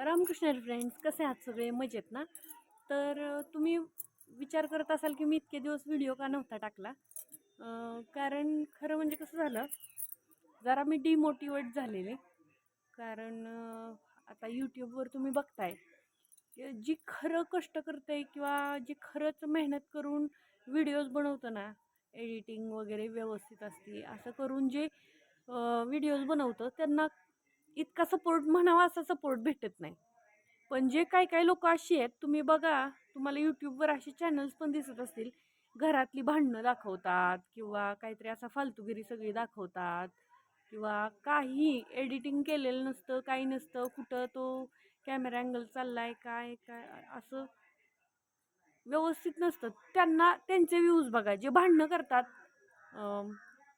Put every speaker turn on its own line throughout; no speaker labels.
Ramakrishna friends कसे आहात सगळे? मजेत ना? तर तुम्ही विचार करत असाल की मी इतके दिवस व्हिडिओ का नव्हता टाकला. कारण खरं म्हणजे कसं झालं जरा मी डिमोटिवेट झालेले. कारण आता यूट्यूबवर तुम्ही बघताय जी खरं कष्ट करते किंवा जी खरंच मेहनत करून व्हिडिओज बनवतं ना एडिटिंग वगैरे व्यवस्थित असते असं करून जे व्हिडिओज बनवतं त्यांना इतका सपोर्ट म्हणावा असा सपोर्ट भेटत नाही. पण जे काही काही लोक अशी आहेत तुम्ही बघा तुम्हाला यूट्यूबवर असे चॅनल्स पण दिसत असतील. घरातली भांडणं दाखवतात किंवा काहीतरी असा फालतूगिरी सगळी दाखवतात किंवा काही एडिटिंग केलेलं नसतं काही नसतं कुठं तो कॅमेरा अँगल चालला आहे काय काय असं व्यवस्थित नसतं. त्यांना त्यांचे व्ह्यूज बघा. जे भांडणं करतात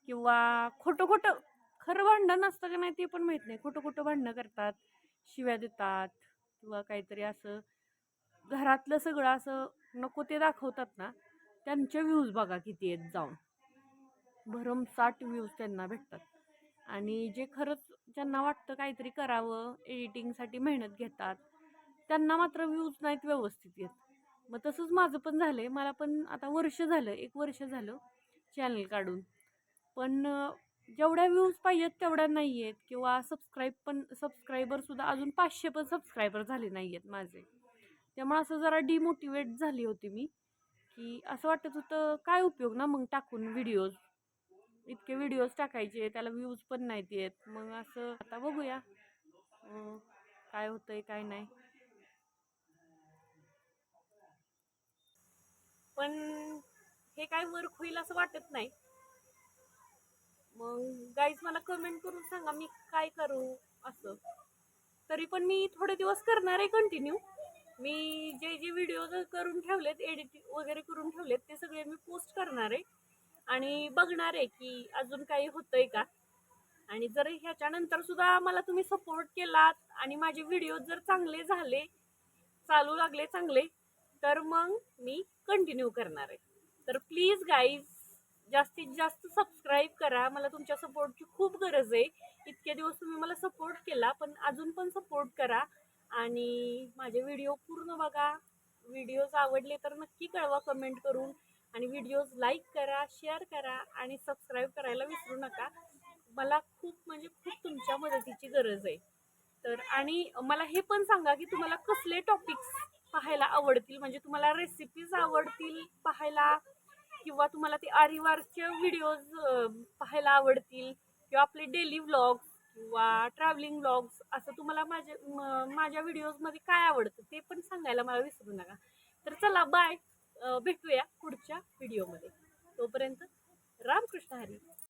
किंवा खोटं खोटं खरं भांडण असतं का नाही ते पण माहीत नाही. खोटं खोटं भांडणं करतात शिव्या देतात किंवा काहीतरी असं घरातलं सगळं असं नको ते दाखवतात ना त्यांचे व्ह्यूज बघा किती आहेत जाऊन. भरमसाठ व्ह्यूज त्यांना भेटतात. आणि जे खरंच ज्यांना वाटतं काहीतरी करावं एडिटिंगसाठी मेहनत घेतात त्यांना मात्र व्ह्यूज नाहीत व्यवस्थित येत. मग तसंच माझं पण झालं आहे मला पण आता वर्ष झालं एक वर्ष झालं चॅनल काढून. पण जेवढ्या व्ह्यूज पाहिजेत तेवढ्या नाही आहेत किंवा सबस्क्राईब पण सबस्क्रायबरसुद्धा अजून पाचशे पण सबस्क्रायबर झाले नाही आहेत माझे. त्यामुळे असं जरा डिमोटिवेट झाली होती मी की असं वाटत होतं काय उपयोग ना मग टाकून व्हिडिओज इतके व्हिडिओज टाकायचे त्याला व्ह्यूज पण नाहीत येत. मग असं आता बघूया काय होतंय काय नाही. पण हे काय वर्क होईल असं वाटत नाही. मग गाईज मला कमेंट करून सांगा मी काय करू असं. तरी पण मी थोडे दिवस करणार आहे कंटिन्यू मी जे जे व्हिडिओ करून ठेवलेत एडिटिंग वगैरे करून ठेवलेत ते सगळे मी पोस्ट करणार आहे. आणि बघणार आहे की अजून काही होतंय का. आणि जर ह्याच्यानंतर सुद्धा मला तुम्ही सपोर्ट केलात आणि माझे व्हिडिओ जर चांगले झाले चालू लागले चांगले तर मग मी कंटिन्यू करणार आहे. तर प्लीज गाईज जास्तीत जास्त सबस्क्राईब करा. मला तुमच्या सपोर्टची खूप गरज आहे. इतके दिवस तुम्ही मला सपोर्ट केला पण अजून पण सपोर्ट करा. आणि माझे व्हिडिओ पूर्ण बघा. व्हिडिओज आवडले तर नक्की कळवा कमेंट करून. आणि व्हिडिओज लाईक करा शेअर करा आणि सबस्क्राईब करायला विसरू नका. मला खूप म्हणजे खूप तुमच्या मदतीची गरज आहे. तर आणि मला हे पण सांगा की तुम्हाला कसले टॉपिक्स पाहायला आवडतील? म्हणजे तुम्हाला रेसिपीज आवडतील पाहायला? किंवा तुम्हाला ते आरिवारचे व्हिडिओज पाहायला आवडतील किंवा आपले डेली व्लॉग्स किंवा ट्रॅव्हलिंग व्लॉग्स असं तुम्हाला माझ्या म- माझ्या व्हिडिओजमध्ये काय आवडतं ते पण सांगायला मला विसरू नका. तर चला बाय भेटूया पुढच्या व्हिडिओमध्ये तोपर्यंत रामकृष्ण हरी.